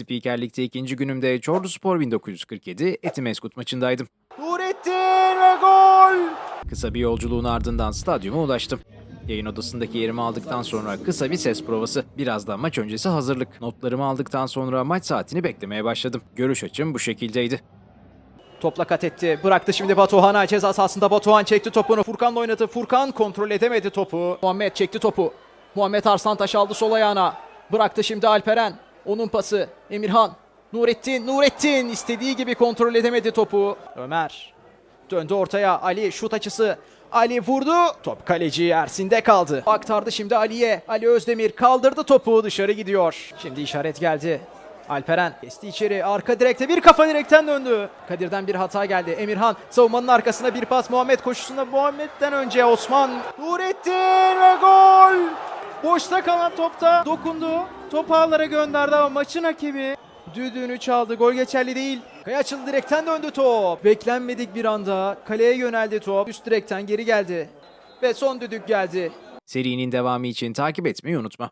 Spikerlikte ikinci günümde Çorlu Spor 1947 Etimeskut maçındaydım. Nurettin ve gol! Kısa bir yolculuğun ardından stadyuma ulaştım. Yayın odasındaki yerimi aldıktan sonra kısa bir ses provası. Birazdan maç öncesi hazırlık. Notlarımı aldıktan sonra maç saatini beklemeye başladım. Görüş açım bu şekildeydi. Topla kat etti. Bıraktı şimdi Batuhan'a. Ceza sahasında Batuhan çekti topunu. Furkan'la oynadı. Furkan kontrol edemedi topu. Muhammed çekti topu. Muhammed Arslantaş aldı sol ayağına. Bıraktı şimdi Alperen. Onun pası. Emirhan. Nurettin. Nurettin istediği gibi kontrol edemedi topu. Ömer. Döndü ortaya. Ali şut açısı. Ali vurdu. Top kaleci Ersin'de kaldı. Aktardı şimdi Ali'ye. Ali Özdemir kaldırdı topu dışarı gidiyor. Şimdi işaret geldi. Alperen kesti içeri. Arka direkte bir kafa direkten döndü. Kadir'den bir hata geldi. Emirhan savunmanın arkasına bir pas. Muhammed koşusunda Muhammed'den önce Osman. Nurettin ve gol. Boşta kalan topta dokundu. Top ağlara gönderdi ama maçın hakemi düdüğünü çaldı. Gol geçerli değil. Kaya açıldı direkten döndü top. Beklenmedik bir anda kaleye yöneldi top. Üst direkten geri geldi. Ve son düdük geldi. Serinin devamı için takip etmeyi unutma.